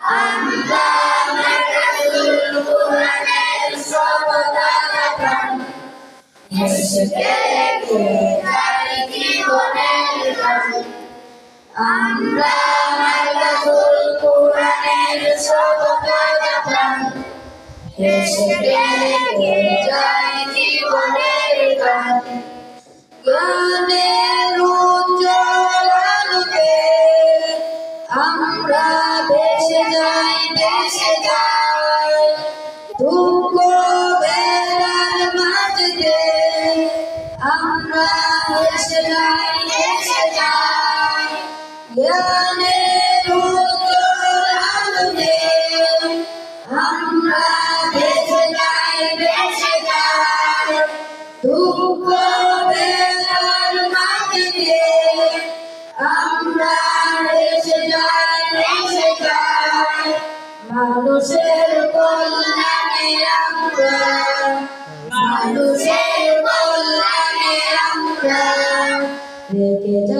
রেখে যাই জীবনের গান আমরা মাদ্রাসুল কোরআনের সর্বদা প্রাণ রেখে যাই জীবনের গান গানের মানুষের কল্যাণে আমরা মানুষের কল্যাণে আমরা রেখে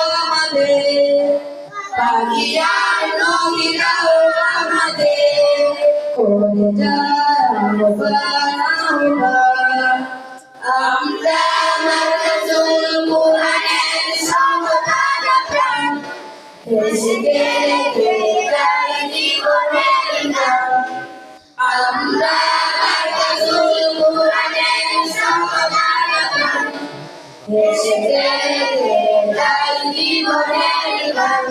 আমরা মাদ্রাসুল কোরআনের সর্বদা প্রাণ দেশে গেলে যাই জীবনের গান আমরা মাদ্রাসুল কোরআনের সর্বদা প্রাণ দেশে গেলে যাই জীবনের গান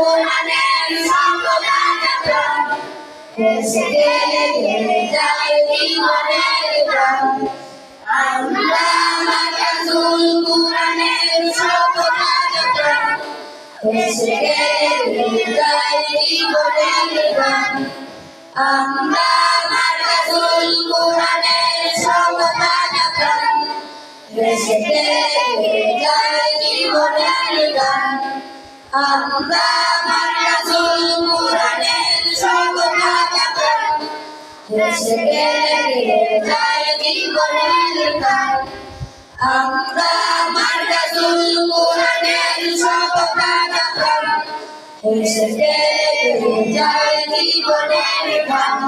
কোরআনের সর্বদা প্রাণ এসে গেলে যাই জীবনের গান আমরা মাল্লাকুল কোরআনের সর্বদা প্রাণ এসে গেলে যাই জীবনের গান আমরা মাদ্রাসুল কোরআনের সর্বদা প্রাণ এসে গেলে যাই জীবনের গান আমরা মাদ্রাসুল কোরআনের সর্বদা প্রাণ এসে যাই জীবনের প্রাণ